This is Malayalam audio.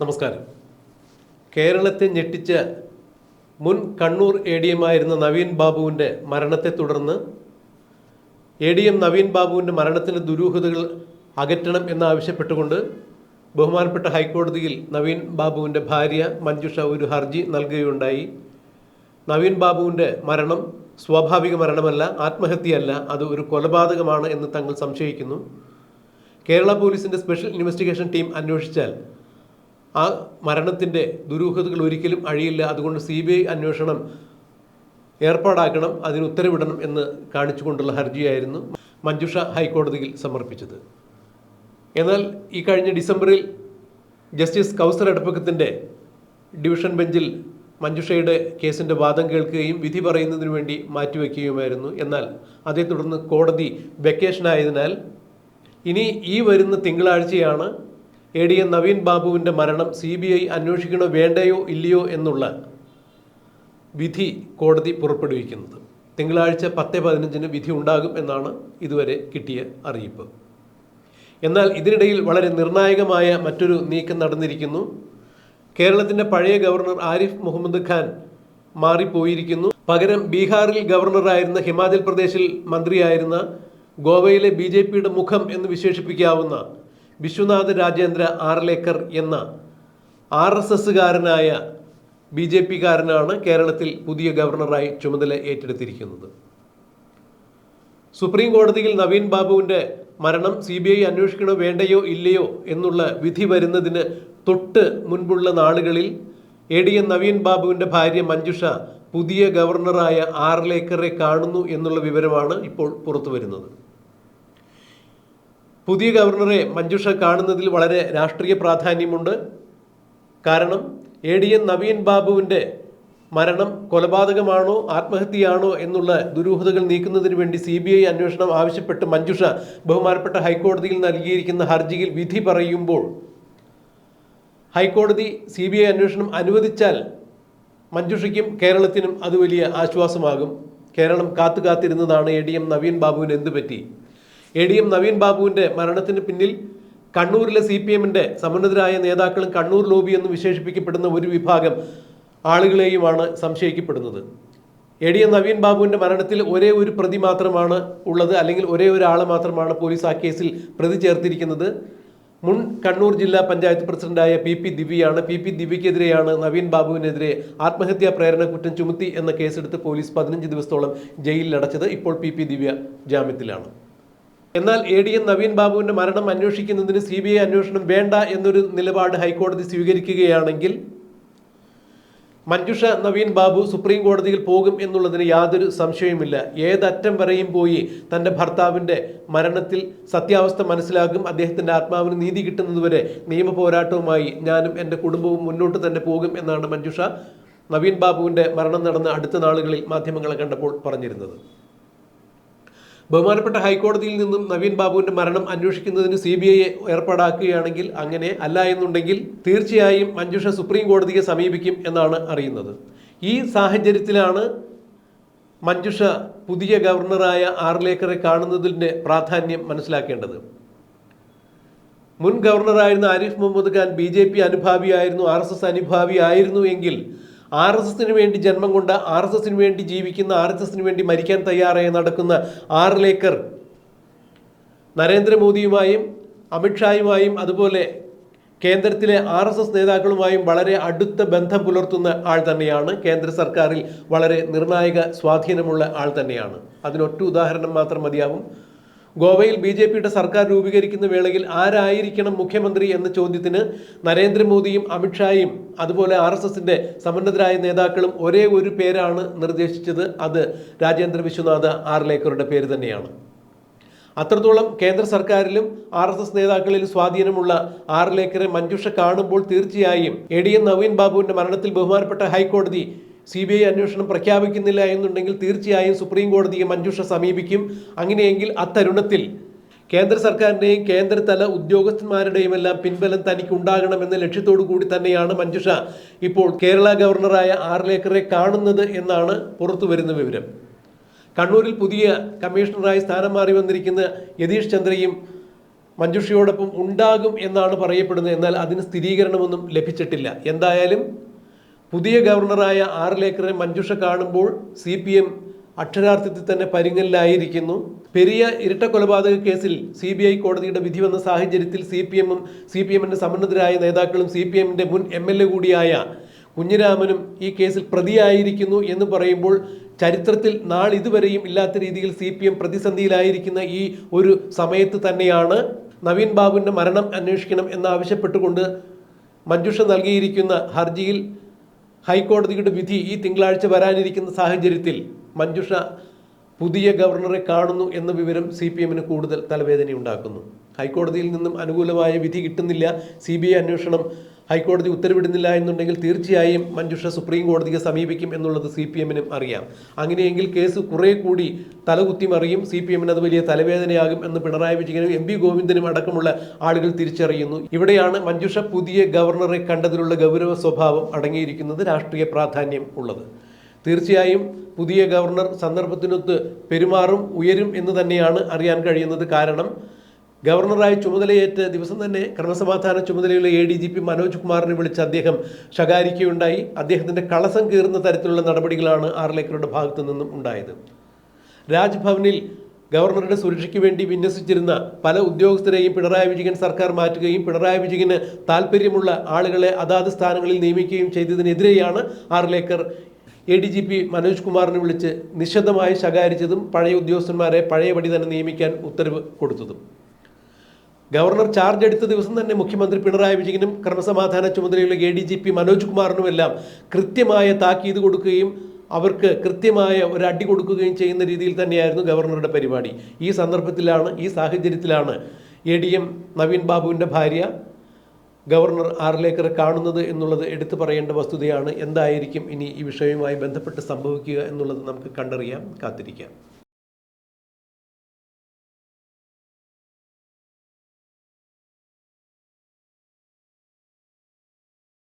നമസ്കാരം. കേരളത്തെ ഞെട്ടിച്ച മുൻ കണ്ണൂർ എ ഡി എം ആയിരുന്ന നവീൻ ബാബുവിന്റെ മരണത്തെ തുടർന്ന് എ ഡി എം നവീൻ ബാബുവിന്റെ മരണത്തിന്റെ ദുരൂഹതകൾ അകറ്റണം എന്നാവശ്യപ്പെട്ടുകൊണ്ട് ബഹുമാനപ്പെട്ട ഹൈക്കോടതിയിൽ നവീൻ ബാബുവിന്റെ ഭാര്യ മഞ്ജുഷ ഒരു ഹർജി നൽകുകയുണ്ടായി. നവീൻ ബാബുവിന്റെ മരണം സ്വാഭാവിക മരണമല്ല ആത്മഹത്യയല്ല അത് ഒരു കൊലപാതകമാണ് എന്ന് തങ്ങൾ സംശയിക്കുന്നു. കേരള പോലീസിന്റെ സ്പെഷ്യൽ ഇൻവെസ്റ്റിഗേഷൻ ടീം അന്വേഷിച്ചാൽ ആ മരണത്തിന്റെ ദുരൂഹതകൾ ഒരിക്കലും അഴിയില്ല. അതുകൊണ്ട് സി ബി ഐ അന്വേഷണം ഏർപ്പാടാക്കണം അതിന് ഉത്തരവിടണം എന്ന് കാണിച്ചുകൊണ്ടുള്ള ഹർജിയായിരുന്നു മഞ്ജുഷ ഹൈക്കോടതിയിൽ സമർപ്പിച്ചത്. എന്നാൽ ഈ കഴിഞ്ഞ ഡിസംബറിൽ ജസ്റ്റിസ് കൗസർ അടപ്പക്കത്തിന്റെ ഡിവിഷൻ ബെഞ്ചിൽ മഞ്ജുഷയുടെ കേസിന്റെ വാദം കേൾക്കുകയും വിധി പറയുന്നതിനു വേണ്ടി മാറ്റിവെക്കുകയുമായിരുന്നു. എന്നാൽ അതേ തുടർന്ന് കോടതി വെക്കേഷനായതിനാൽ ഇനി ഈ വരുന്ന തിങ്കളാഴ്ചയാണ് എ ഡി എൻ നവീൻ ബാബുവിന്റെ മരണം സി ബി ഐ അന്വേഷിക്കണോ വേണ്ടയോ ഇല്ലയോ എന്നുള്ള വിധി കോടതി പുറപ്പെടുവിക്കുന്നത്. തിങ്കളാഴ്ച പത്ത് പതിനഞ്ചിന് വിധി ഉണ്ടാകും എന്നാണ് ഇതുവരെ കിട്ടിയ അറിയിപ്പ്. എന്നാൽ ഇതിനിടയിൽ വളരെ നിർണായകമായ മറ്റൊരു നീക്കം നടന്നിരിക്കുന്നു. കേരളത്തിന്റെ പഴയ ഗവർണർ ആരിഫ് മുഹമ്മദ് ഖാൻ മാറിപ്പോയിരിക്കുന്നു. പകരം ബീഹാറിൽ ഗവർണറായിരുന്ന ഹിമാചൽ പ്രദേശിൽ മന്ത്രിയായിരുന്ന ഗോവയിലെ ബി മുഖം എന്ന് വിശേഷിപ്പിക്കാവുന്ന വിശ്വനാഥ് രാജേന്ദ്ര ആർലേക്കർ എന്ന ആർ എസ് എസ്സുകാരനായ ബി ജെ പിക്കാരനാണ് കേരളത്തിൽ പുതിയ ഗവർണറായി ചുമതല ഏറ്റെടുത്തിരിക്കുന്നത്. സുപ്രീം കോടതിയിൽ നവീൻ ബാബുവിന്റെ മരണം സി ബി ഐ അന്വേഷിക്കണോ വേണ്ടയോ ഇല്ലയോ എന്നുള്ള വിധി വരുന്നതിന് തൊട്ട് മുൻപുള്ള നാളുകളിൽ എ ഡി എൻ നവീൻ ബാബുവിന്റെ ഭാര്യ മഞ്ജുഷ പുതിയ ഗവർണറായ ആർലേക്കറെ കാണുന്നു എന്നുള്ള വിവരമാണ് ഇപ്പോൾ പുറത്തു വരുന്നത് പുതിയ ഗവർണറെ മഞ്ജുഷ കാണുന്നതിൽ വളരെ രാഷ്ട്രീയ പ്രാധാന്യമുണ്ട്. കാരണം എ ഡി എൻ നവീൻ ബാബുവിന്റെ മരണം കൊലപാതകമാണോ ആത്മഹത്യയാണോ എന്നുള്ള ദുരൂഹതകൾ നീക്കുന്നതിന് വേണ്ടി സി ബി ഐ അന്വേഷണം ആവശ്യപ്പെട്ട് മഞ്ജുഷ ബഹുമാനപ്പെട്ട ഹൈക്കോടതിയിൽ നൽകിയിരിക്കുന്ന ഹർജിയിൽ വിധി പറയുമ്പോൾ ഹൈക്കോടതി സി ബി ഐ അന്വേഷണം അനുവദിച്ചാൽ മഞ്ജുഷയ്ക്കും കേരളത്തിനും അത് വലിയ ആശ്വാസമാകും. കേരളം കാത്തു കാത്തിരുന്നതാണ് എ ഡി എം നവീൻ ബാബുവിന് എന്ത് പറ്റി എ ഡി എം നവീൻ ബാബുവിന്റെ മരണത്തിന് പിന്നിൽ കണ്ണൂരിലെ സി പി എമ്മിന്റെ സമന്നതരായ നേതാക്കളും കണ്ണൂർ ലോബി എന്ന് വിശേഷിപ്പിക്കപ്പെടുന്ന ഒരു വിഭാഗം ആളുകളെയുമാണ് സംശയിക്കപ്പെടുന്നത്. എ ഡി എം നവീൻ ബാബുവിന്റെ മരണത്തിൽ ഒരേ ഒരു പ്രതി മാത്രമാണ് ഉള്ളത് അല്ലെങ്കിൽ ഒരേ ഒരാളെ മാത്രമാണ് പോലീസ് ആ കേസിൽ പ്രതി ചേർത്തിരിക്കുന്നത്. മുൻ കണ്ണൂർ ജില്ലാ പഞ്ചായത്ത് പ്രസിഡന്റായ പി പി ദിവ്യയാണ്. പി പി ദിവ്യക്കെതിരെയാണ് നവീൻ ബാബുവിനെതിരെ ആത്മഹത്യാ പ്രേരണ കുറ്റം ചുമത്തി എന്ന കേസെടുത്ത് പോലീസ് പതിനഞ്ച് ദിവസത്തോളം ജയിലിൽ അടച്ചത് ഇപ്പോൾ പി പി ദിവ്യ ജാമ്യത്തിലാണ്. എന്നാൽ എ ഡി എം നവീൻ ബാബുവിന്റെ മരണം അന്വേഷിക്കുന്നതിന് സി ബി ഐ അന്വേഷണം വേണ്ട എന്നൊരു നിലപാട് ഹൈക്കോടതി സ്വീകരിക്കുകയാണെങ്കിൽ മഞ്ജുഷ നവീൻ ബാബു സുപ്രീം കോടതിയിൽ പോകും എന്നുള്ളതിന് യാതൊരു സംശയവുമില്ല. ഏതറ്റം വരെയും പോയി തന്റെ ഭർത്താവിന്റെ മരണത്തിൽ സത്യാവസ്ഥ മനസ്സിലാകും. അദ്ദേഹത്തിന്റെ ആത്മാവിന് നീതി കിട്ടുന്നതുവരെ നിയമ പോരാട്ടവുമായി ഞാനും എന്റെ കുടുംബവും മുന്നോട്ട് തന്നെ പോകും എന്നാണ് മഞ്ജുഷ നവീൻ ബാബുവിന്റെ മരണം നടന്ന അടുത്ത നാളുകളിൽ മാധ്യമങ്ങളെ കണ്ടപ്പോൾ പറഞ്ഞിരുന്നത്. ബഹുമാനപ്പെട്ട ഹൈക്കോടതിയിൽ നിന്നും നവീൻ ബാബുവിന്റെ മരണം അന്വേഷിക്കുന്നതിന് സി ബി ഐ ഏർപ്പാടാക്കുകയാണെങ്കിൽ അങ്ങനെ അല്ല എന്നുണ്ടെങ്കിൽ തീർച്ചയായും മഞ്ജുഷ സുപ്രീം കോടതിയെ സമീപിക്കും എന്നാണ് അറിയുന്നത്. ഈ സാഹചര്യത്തിലാണ് മഞ്ജുഷ പുതിയ ഗവർണറായ ആർലേക്കറെ കാണുന്നതിന്റെ പ്രാധാന്യം മനസ്സിലാക്കേണ്ടത്. മുൻ ഗവർണറായിരുന്ന Arif Mohammed Khan B J P അനുഭാവിയായിരുന്നു R S S അനുഭാവിയായിരുന്നു എങ്കിൽ ആർ എസ് എസിന് വേണ്ടി ജന്മം കൊണ്ട് ആർ എസ് എസിന് വേണ്ടി ജീവിക്കുന്ന ആർ എസ് എസിന് വേണ്ടി മരിക്കാൻ തയ്യാറായി നടക്കുന്ന ആറിലേക്കർ നരേന്ദ്രമോദിയുമായും അമിത്ഷായുമായും അതുപോലെ കേന്ദ്രത്തിലെ ആർ എസ് എസ് നേതാക്കളുമായും വളരെ അടുത്ത ബന്ധം പുലർത്തുന്ന ആൾ തന്നെയാണ് കേന്ദ്ര സർക്കാരിൽ വളരെ നിർണായക സ്വാധീനമുള്ള ആൾ തന്നെയാണ്. അതിനൊറ്റ ഉദാഹരണം മാത്രം മതിയാവും. ഗോവയിൽ ബി ജെ പിയുടെ സർക്കാർ രൂപീകരിക്കുന്ന വേളയിൽ ആരായിരിക്കണം മുഖ്യമന്ത്രി എന്ന ചോദ്യത്തിന് നരേന്ദ്രമോദിയും അമിത്ഷായും അതുപോലെ ആർ എസ് എസിന്റെ സമുന്നതരായ നേതാക്കളും ഒരേ ഒരു പേരാണ് നിർദ്ദേശിച്ചത്. അത് രാജേന്ദ്ര വിശ്വനാഥ് ആർലേക്കറുടെ പേര് തന്നെയാണ്. അത്രത്തോളം കേന്ദ്ര സർക്കാരിലും ആർ എസ് എസ് നേതാക്കളിൽ സ്വാധീനമുള്ള ആർലേക്കറെ മഞ്ജുഷ കാണുമ്പോൾ തീർച്ചയായും എ ഡി എം നവീൻ ബാബുവിന്റെ മരണത്തിൽ ബഹുമാനപ്പെട്ട ഹൈക്കോടതി സി ബി ഐ അന്വേഷണം പ്രഖ്യാപിക്കുന്നില്ല എന്നുണ്ടെങ്കിൽ തീർച്ചയായും സുപ്രീം കോടതിയെ മഞ്ജുഷ സമീപിക്കും. അങ്ങനെയെങ്കിൽ അത്തരുണത്തിൽ കേന്ദ്ര സർക്കാരിന്റെയും കേന്ദ്രതല ഉദ്യോഗസ്ഥന്മാരുടെയും എല്ലാം പിൻബലം തനിക്ക് ഉണ്ടാകണമെന്ന ലക്ഷ്യത്തോടു കൂടി തന്നെയാണ് മഞ്ജുഷ ഇപ്പോൾ കേരള ഗവർണറായ ആർ ലേക്കറെ കാണുന്നത് എന്നാണ് പുറത്തു വരുന്ന വിവരം. കണ്ണൂരിൽ പുതിയ കമ്മീഷണറായി സ്ഥാനം മാറി വന്നിരിക്കുന്ന യതീഷ് ചന്ദ്രയും മഞ്ജുഷയോടൊപ്പം ഉണ്ടാകും എന്നാണ് പറയപ്പെടുന്നത്. എന്നാൽ അതിന് സ്ഥിരീകരണമൊന്നും ലഭിച്ചിട്ടില്ല. എന്തായാലും പുതിയ ഗവർണറായ ആർ ആറിലേക്കറെ മഞ്ജുഷ കാണുമ്പോൾ സി പി എം അക്ഷരാർത്ഥത്തിൽ തന്നെ പരിങ്ങലിലായിരിക്കുന്നു പെരിയ ഇരട്ട കൊലപാതക കേസിൽ സി ബി ഐ കോടതിയുടെ വിധി വന്ന സാഹചര്യത്തിൽ സി പി എമ്മും സി പി എമ്മിന്റെ സമ്മന്നതരായ നേതാക്കളും സി പി എമ്മിന്റെ മുൻ എം എൽ എ കൂടിയായ കുഞ്ഞിരാമനും ഈ കേസിൽ പ്രതിയായിരിക്കുന്നു എന്ന് പറയുമ്പോൾ ചരിത്രത്തിൽ നാളിതുവരെയും ഇല്ലാത്ത രീതിയിൽ സി പി എം പ്രതിസന്ധിയിലായിരിക്കുന്ന ഈ ഒരു സമയത്ത് തന്നെയാണ് നവീൻ ബാബുവിന്റെ മരണം അന്വേഷിക്കണം എന്നാവശ്യപ്പെട്ടുകൊണ്ട് മഞ്ജുഷ നൽകിയിരിക്കുന്ന ഹർജിയിൽ ഹൈക്കോടതിയുടെ വിധി ഈ തിങ്കളാഴ്ച വരാനിരിക്കുന്ന സാഹചര്യത്തിൽ മഞ്ജുഷ പുതിയ ഗവർണറെ കാണുന്നു എന്ന വിവരം സി പി എമ്മിന് കൂടുതൽ തലവേദനയുണ്ടാക്കുന്നു. ഹൈക്കോടതിയിൽ നിന്നും അനുകൂലമായ വിധി കിട്ടുന്നില്ല. സി ബി ഐ അന്വേഷണം ഹൈക്കോടതി ഉത്തരവിടുന്നില്ല എന്നുണ്ടെങ്കിൽ തീർച്ചയായും മഞ്ജുഷ സുപ്രീം കോടതിയെ സമീപിക്കും എന്നുള്ളത് സി പി എമ്മിനും അറിയാം. അങ്ങനെയെങ്കിൽ കേസ് കുറേ കൂടി തലകുത്തി മറിയും സി പി എമ്മിന് അത് വലിയ തലവേദനയാകും എന്ന് പിണറായി വിജയനും എം പി ഗോവിന്ദനും അടക്കമുള്ള ആളുകൾ തിരിച്ചറിയുന്നു. ഇവിടെയാണ് മഞ്ജുഷ പുതിയ ഗവർണറെ കണ്ടതിലുള്ള ഗൗരവ സ്വഭാവം അടങ്ങിയിരിക്കുന്നത് രാഷ്ട്രീയ പ്രാധാന്യം ഉള്ളത്. തീർച്ചയായും പുതിയ ഗവർണർ സന്ദർഭത്തിനൊത്ത് പെരുമാറും ഉയരും എന്ന് തന്നെയാണ് അറിയാൻ കഴിയുന്നത് കാരണം ഗവർണറായി ചുമതലയേറ്റ ദിവസം തന്നെ ക്രമസമാധാന ചുമതലയുള്ള A D G P Manoj കുമാറിനെ വിളിച്ച് അദ്ദേഹം ശകാരിക്കുകയുണ്ടായി. അദ്ദേഹത്തിന്റെ കളസം കീറുന്ന തരത്തിലുള്ള നടപടികളാണ് ആർലേക്കറുടെ ഭാഗത്തു നിന്നും ഉണ്ടായത്. രാജ്ഭവനിൽ ഗവർണറുടെ സുരക്ഷയ്ക്ക് വേണ്ടി വിന്യസിച്ചിരുന്ന പല ഉദ്യോഗസ്ഥരെയും പിണറായി വിജയൻ സർക്കാർ മാറ്റുകയും പിണറായി വിജയന് താല്പര്യമുള്ള ആളുകളെ അതാത് സ്ഥാനങ്ങളിൽ നിയമിക്കുകയും ചെയ്തതിനെതിരെയാണ് Arlekar A D G P Manoj കുമാറിനെ വിളിച്ച് നിശബ്ദമായി ശകാരിച്ചതും പഴയ ഉദ്യോഗസ്ഥന്മാരെ പഴയപടി തന്നെ നിയമിക്കാൻ ഉത്തരവ് കൊടുത്തതും. ഗവർണർ ചാർജ് എടുത്ത ദിവസം തന്നെ മുഖ്യമന്ത്രി പിണറായി വിജയനും ക്രമസമാധാന ചുമതലയുള്ള A D G P Manoj കുമാറിനുമെല്ലാം കൃത്യമായ താക്കീത് കൊടുക്കുകയും അവർക്ക് കൃത്യമായ ഒരു അടി കൊടുക്കുകയും ചെയ്യുന്ന രീതിയിൽ തന്നെയായിരുന്നു ഗവർണറുടെ പരിപാടി. ഈ സന്ദർഭത്തിലാണ് ഈ സാഹചര്യത്തിലാണ് എ ഡി എം നവീൻ ബാബുവിന്റെ ഭാര്യ ഗവർണർ ആറിലേക്കറെ കാണുന്നത് എന്നുള്ളത് എടുത്തു പറയേണ്ട വസ്തുതയാണ്. എന്തായിരിക്കും ഇനി ഈ വിഷയവുമായി ബന്ധപ്പെട്ട് സംഭവിക്കുക എന്നുള്ളത് നമുക്ക് കണ്ടറിയാം കാത്തിരിക്കാം.